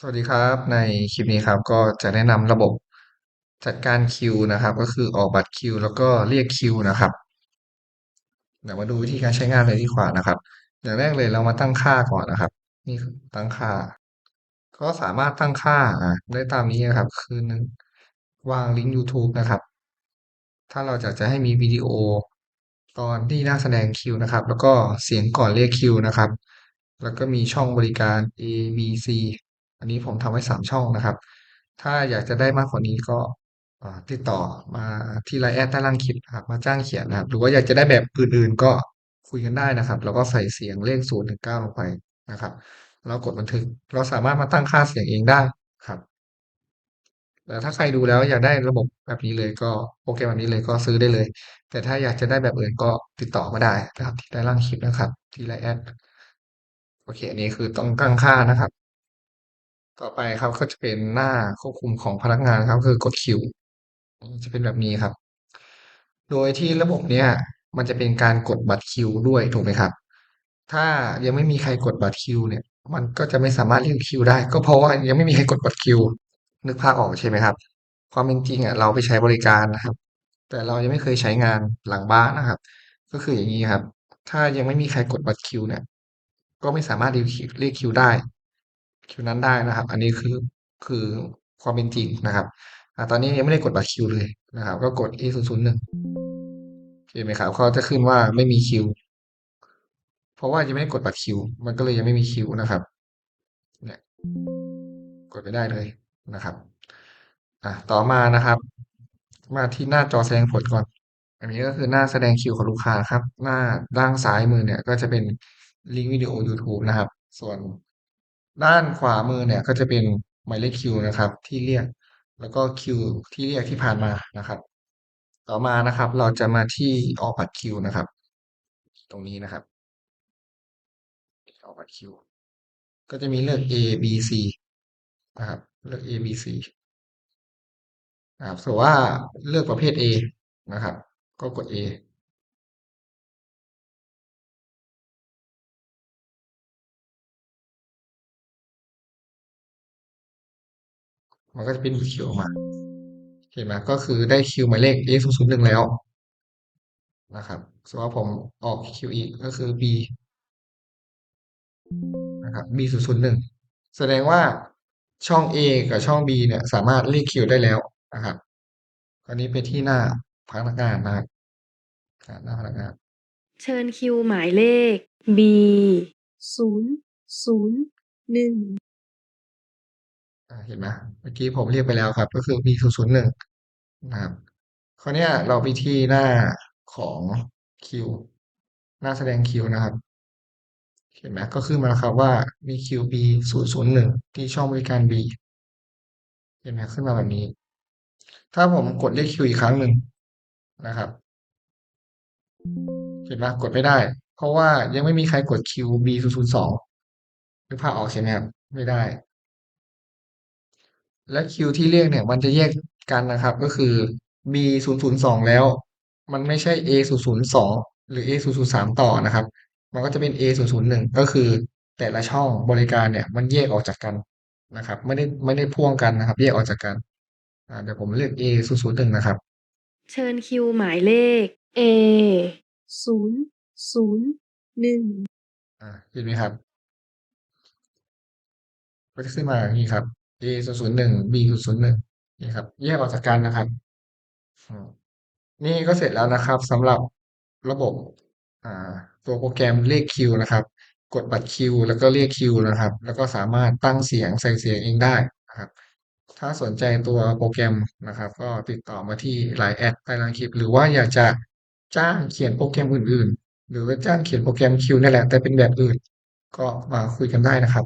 สวัสดีครับ ในคลิปนี้ครับ ก็จะแนะนำระบบจัดการคิวนะครับ ก็คือออกบัตรคิวแล้วก็เรียกคิวนะครับเดี๋ยวมาดูวิธีการใช้งานเลยดีกว่านะครับ อย่างแรกเลยเรามาตั้งค่าก่อนนะครับ นี่ตั้งค่า ก็สามารถตั้งค่าได้ตามนี้นะครับ คือหนึ่งวางลิงก์ YouTube นะครับ ถ้าเราอยากจะให้มีวิดีโอ ตอนที่นักแสดงคิวนะครับ แล้วก็เสียงก่อนเรียกคิวนะครับ แล้วก็มีช่องบริการ A B C อันนี้ผมทำไว้สามช่องนะครับ ถ้าอยากจะได้มากกว่านี้ก็ติดต่อมาที่ไลน์แอดใต้ล่างคลิปนะครับมาจ้างเขียนนะครับ หรือว่าอยากจะได้แบบอื่นๆก็คุยกันได้นะครับ แล้วก็ใส่เสียงเลขศูนย์ถึงเก้าลงไปนะครับแล้วกดบันทึก เราสามารถมาตั้งค่าเสียงเองได้ครับแต่ถ้าใครดูแล้วอยากได้ระบบแบบนี้เลยก็โปรแกรมแบบนี้เลยก็ซื้อได้เลย แต่ถ้าอยากจะได้แบบอื่นก็ติดต่อมาได้นะครับ ที่ใต้ล่างคลิปนะครับ ที่ไลน์แอดโอเค อันนี้คือต้องตั้งค่านะครับ ต่อไปครับก็จะเป็นหน้าควบคุมของพนักงานครับ คือกดคิวจะเป็นแบบนี้ครับ โดยที่ระบบเนี้ยมันจะเป็นการกดบัตรคิวด้วยถูกไหมครับ ถ้ายังไม่มีใครกดบัตรคิวเนี่ย มันก็จะไม่สามารถเรียกคิวได้ ก็เพราะว่ายังไม่มีใครกดบัตรคิว นึกภาพออกใช่ไหมครับ ความเป็นจริงอะเราไปใช้บริการนะครับ แต่เรายังไม่เคยใช้งานหลังบ้านนะครับ ก็คืออย่างนี้ครับ ถ้ายังไม่มีใครกดบัตรคิวเนี่ย ก็ไม่สามารถเรียกคิวเรียกคิวได้ คิวนั้นได้นะครับ อันนี้คือคือความเป็นจริงนะครับอ่าตอนนี้ยังไม่ได้กดบัตรคิวเลยนะครับ ก็กด A 0 0 1เห็นไหมครับเขาจะขึ้นว่าไม่มีคิว เพราะว่ายังไม่ได้กดบัตรคิว มันก็เลยยังไม่มีคิวนะครับ เนี่ย กดไม่ได้เลยนะครับอะต่อมานะครับ มาที่หน้าจอแสดงผลก่อน อันนี้ก็คือหน้าแสดงคิวของลูกค้าครับ หน้าด้านซ้ายมือเนี่ย ก็จะเป็นลิงก์วิดีโอ YouTube นะครับ ส่วน ด้านขวามือเนี่ยก็จะเป็นหมายเลขคิวนะครับ ที่เรียกแล้วก็คิวที่เรียกที่ผ่านมานะครับ ต่อมานะครับ เราจะมาที่ออกบัตรคิวนะครับ ตรงนี้นะครับออกบัตรคิวก็จะมีเลือก A B C นะครับ เลือก A B C นะครับสมมติว่าเลือกประเภท A นะครับ ก็กด A มันก็จะเป็นคิวออกมาเห็นไหมก็คือได้คิวหมายเลข A 0 0 1แล้วนะครับสมมติว่าผมออกคิวอีกก็คือ B นะครับ B 0 0 1แสดงว่าช่อง A กับช่อง B เนี่ย สามารถเรียกคิวได้แล้วนะครับคราวนี้ไปที่หน้าพนักงานนะครับหน้าพนักงาน เชิญคิวหมายเลข B ศูนย์ศูนย์หนึ่ง เห็นไหมเมื่อกี้ผมเรียกไปแล้วครับ ก็คือ B 0 0 1นะครับคราวนี้เราไปที่หน้าของคิวหน้าแสดงคิวนะครับ เห็นไหมก็ขึ้นมาแล้วครับว่ามีคิว B 0 0 1ที่ช่องบริการ B เห็นไหมขึ้นมาแบบนี้ ถ้าผมกดเรียกคิวอีกครั้งหนึ่งนะครับ เห็นไหมกดไม่ได้ เพราะว่ายังไม่มีใครกดคิว B 0 0 2นึกภาพออกใช่ไหมครับ ไม่ได้ และคิวที่เรียกเนี่ยมันจะแยกกันนะครับ ก็คือ B 0 0 2แล้ว มันไม่ใช่ A 0 0 2หรือ A 0 0 3ต่อนะครับ มันก็จะเป็น A 0 0 1ก็คือแต่ละช่องบริการเนี่ยมันแยกออกจากกันนะครับ ไม่ได้ไม่ได้พ่วงกันนะครับ แยกออกจากกันอ่าเดี๋ยวผมเลือก A 0 0 1นะครับ เชิญคิวหมายเลข A ศูนย์ศูนย์หนึ่งอ่าเห็นไหมครับก็จะขึ้นมาอย่างนี้ครับ A 0 0 1 B 0 0 1นี่ครับแยกออกจากกันนะครับ นี่ก็เสร็จแล้วนะครับสำหรับระบบตัวโปรแกรมเรียกคิวนะครับ กดบัตรคิวแล้วก็เรียกคิวนะครับ แล้วก็สามารถตั้งเสียงใส่เสียงเองได้นะครับ ถ้าสนใจตัวโปรแกรมนะครับ ก็ติดต่อมาที่ไลน์แอดใต้ล่างคลิป หรือว่าอยากจะจ้างเขียนโปรแกรมอื่น ๆ หรือว่าจ้างเขียนโปรแกรมคิวนี่แหละแต่เป็นแบบอื่น ก็มาคุยกันได้นะครับ